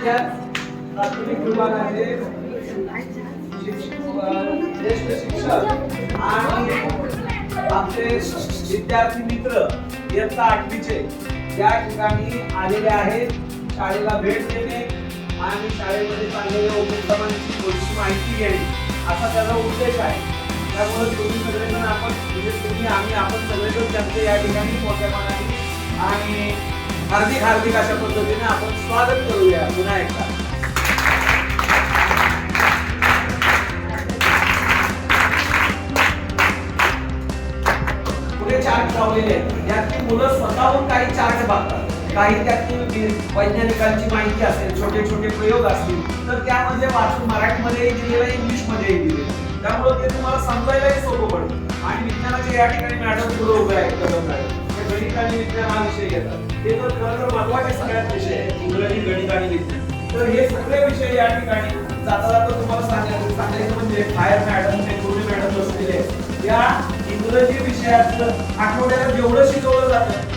प्राथमिक विभागाचे ज्येष्ठ शिक्षक आणि आमचे विद्यार्थी मित्र इयत्ता आठवीचे या ठिकाणी आलेले आहेत. शाळेला भेट देणे आणि शाळेमध्ये चाललेल्या उपक्रमांची थोडीशी माहिती घेणे असा त्याचा उद्देश आहे. त्यामुळे तुम्ही सगळेजण आपण म्हणजे तुम्ही आम्ही आपण सगळेजण त्यांचे या ठिकाणी मोठ्या मनाने आणि हार्दिक हार्दिक अशा पद्धतीने आपण स्वागत करूया पुन्हा एकदा. पुढे चार्ट लावलेले आहेत. यातली मुलं स्वतःहून काही चार्ट बघतात. काही त्यातली वैज्ञानिकांची माहिती असेल छोटे छोटे प्रयोग असतील तर त्यामध्ये वाचून मराठीमध्येही दिलेलं आहे इंग्लिशमध्येही दिलेलं त्यामुळे ते तुम्हाला समजायलाही सोपं पडेल. आणि विज्ञानाचे या ठिकाणी मॅडम पुढे उभे आहेत कदम मॅडम ते हा विषय घेतात ते तर खरं तर महत्त्वाचे सगळ्यात विषय इंग्रजी गणित आणि विज्ञान तर हे सगळे विषय या ठिकाणी जाता जाता तुम्हाला सांगायचं सांगायचं म्हणजे बाहेर मॅडम ते दोन्ही मॅडम बसलेले या इंग्रजी विषयातलं आठवड्याला जेवढं शिकवलं जातं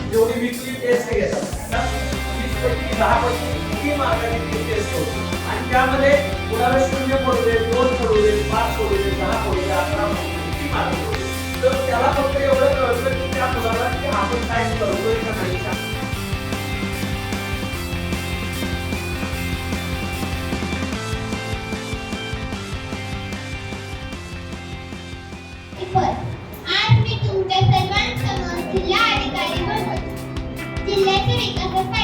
आपण काय करतोय का नाही का आज मी तुमच्या सर्वांसमोर जिल्हा अधिकारी म्हणून जिल्ह्याच्या विकासासाठी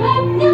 Thank you.